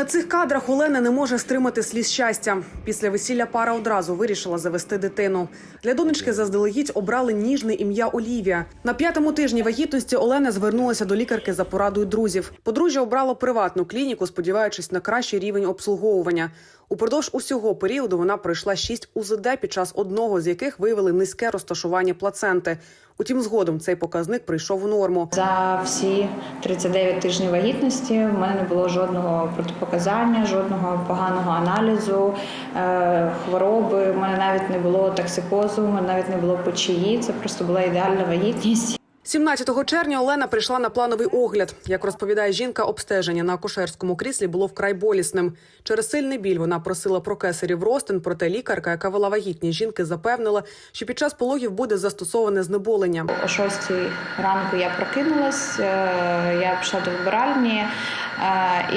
На цих кадрах Олена не може стримати сліз щастя. Після весілля пара одразу вирішила завести дитину. Для донечки заздалегідь обрали ніжне ім'я Олівія. На п'ятому тижні вагітності Олена звернулася до лікарки за порадою друзів. Подружжя обрало приватну клініку, сподіваючись на кращий рівень обслуговування. Упродовж усього періоду вона пройшла шість УЗД, під час одного з яких виявили низьке розташування плаценти. Утім, згодом цей показник прийшов у норму. За всі 39 тижнів вагітності в мене не було жодного протипоказання, жодного поганого аналізу, е, хвороби. У мене навіть не було токсикозу, у мене навіть не було печії. Це просто була ідеальна вагітність. 17 червня Олена прийшла на плановий огляд. Як розповідає жінка, обстеження на акушерському кріслі було вкрай болісним. Через сильний біль вона просила про кесарів ростин, проте лікарка, яка вела вагітність жінки, запевнила, що під час пологів буде застосоване знеболення. О 6 ранку я прокинулась, е, я пішла до вибиральні, е,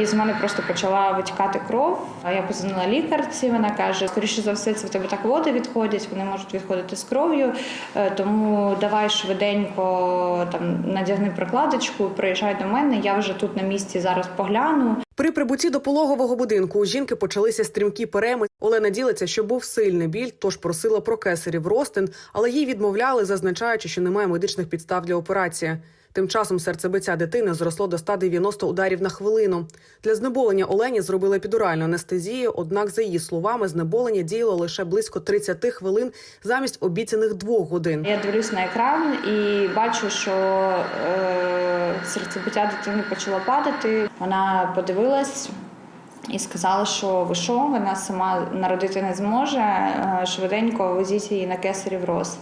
і з мене просто почала витікати кров. Я позвонила лікарці. Вона каже: скоріше за все, це в тебе так води відходять, вони можуть відходити з кров'ю. е, Тому давай швиденько там надягни прокладочку, приїжджай до мене. Я вже тут на місці зараз погляну. При прибутті до пологового будинку у жінки почалися стрімкі переми. Олена ділиться, що був сильний біль, тож просила про кесарів ростин, але їй відмовляли, зазначаючи, що немає медичних підстав для операції. Тим часом серцебиття дитини зросло до 190 ударів на хвилину. Для знеболення Олені зробили епідуральну анестезію. Однак, за її словами, знеболення діяло лише близько 30 хвилин замість обіцяних двох годин. Я дивлюсь на екран і бачу, що е, серцебиття дитини почало падати. Вона подивилась і сказала, що ви що, вона сама народити не зможе. е, Швиденько везіть її на кесарів рост.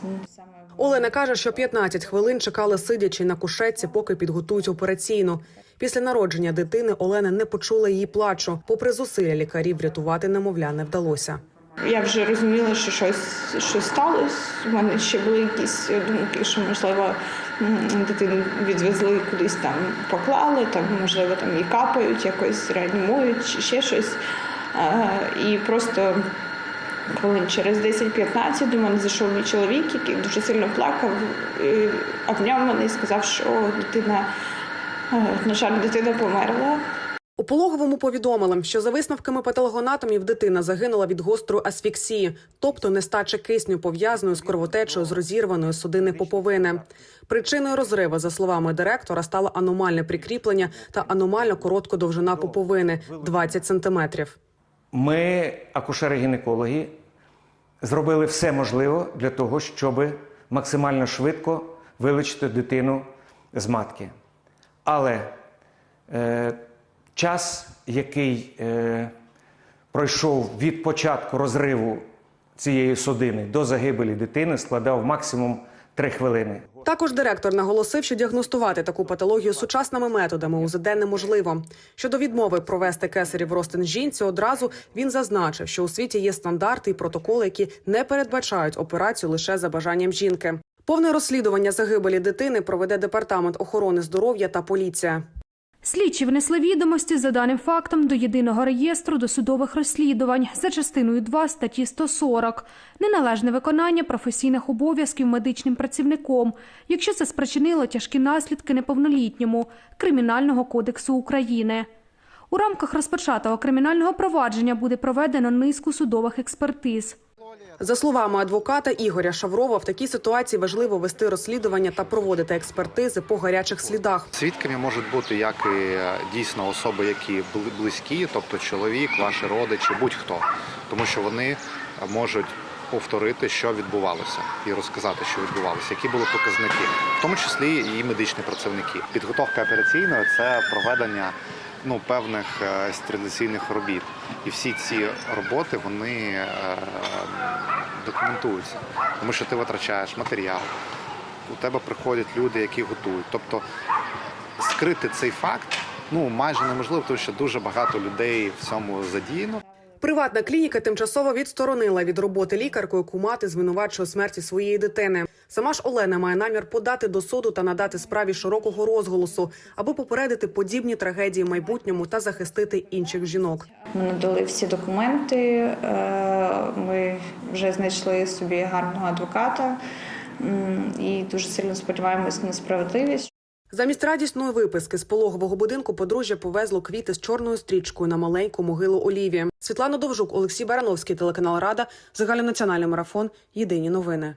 Олена каже, що 15 хвилин чекали сидячи на кушетці, поки підготують операційну. Після народження дитини Олена не почула її плачу. Попри зусилля лікарів врятувати немовля не вдалося. Я вже розуміла, що щось, щось сталося. У мене ще були якісь думки, що можливо дитину відвезли кудись там, поклали, там можливо там її капають, якось реанімують, чи ще щось. Е, І просто хвилин через 10-15 до мене зайшов мій чоловік, який дуже сильно плакав, обняв мене і сказав, що дитина, е, на жаль, дитина померла. У пологовому повідомили, що за висновками патологоанатомів дитина загинула від гострої асфіксії, тобто нестачі кисню пов'язаною з кровотечею з розірваної судини поповини. Причиною розриву, за словами директора, стало аномальне прикріплення та аномально коротка довжина поповини 20 сантиметрів. Ми, акушери-гінекологи, зробили все можливе для того, щоб максимально швидко вилучити дитину з матки. Але е, час, який е, пройшов від початку розриву цієї судини до загибелі дитини, складав максимум 3 хвилини. Також директор наголосив, що діагностувати таку патологію сучасними методами УЗД неможливо. Щодо відмови провести кесарів ростин жінці, одразу він зазначив, що у світі є стандарти і протоколи, які не передбачають операцію лише за бажанням жінки. Повне розслідування загибелі дитини проведе департамент охорони здоров'я та поліція. Слідчі внесли відомості за даним фактом до єдиного реєстру досудових розслідувань за частиною 2 статті 140 неналежне виконання професійних обов'язків медичним працівником, якщо це спричинило тяжкі наслідки неповнолітньому Кримінального кодексу України. У рамках розпочатого кримінального провадження буде проведено низку судових експертиз. За словами адвоката Ігоря Шаврова, в такій ситуації важливо вести розслідування та проводити експертизи по гарячих слідах. Свідками можуть бути як і е, дійсно особи, які бли- близькі, тобто чоловік, ваші родичі, будь-хто, тому що вони е, можуть повторити, що відбувалося, і розказати, що відбувалося, які були показники, в тому числі і медичні працівники. Підготовка операційної це проведення ну певних е, стерилізаційних робіт, і всі ці роботи вони е, документуються, тому що ти витрачаєш матеріал. У тебе приходять люди, які готують. Тобто скрити цей факт ну майже неможливо, тому що дуже багато людей в цьому задіяно. Приватна клініка тимчасово відсторонила від роботи лікарку, яку мати звинувачує смерті своєї дитини. Сама ж Олена має намір подати до суду та надати справі широкого розголосу, аби попередити подібні трагедії в майбутньому та захистити інших жінок. Ми надали всі документи. е, Ми вже знайшли собі гарного адвоката і дуже сильно сподіваємось на справедливість. Замість радісної виписки з пологового будинку подружжя повезло квіти з чорною стрічкою на маленьку могилу Оліві. Світлана Довжук, Олексій Барановський, телеканал Рада, загальнонаціональний марафон. Єдині новини.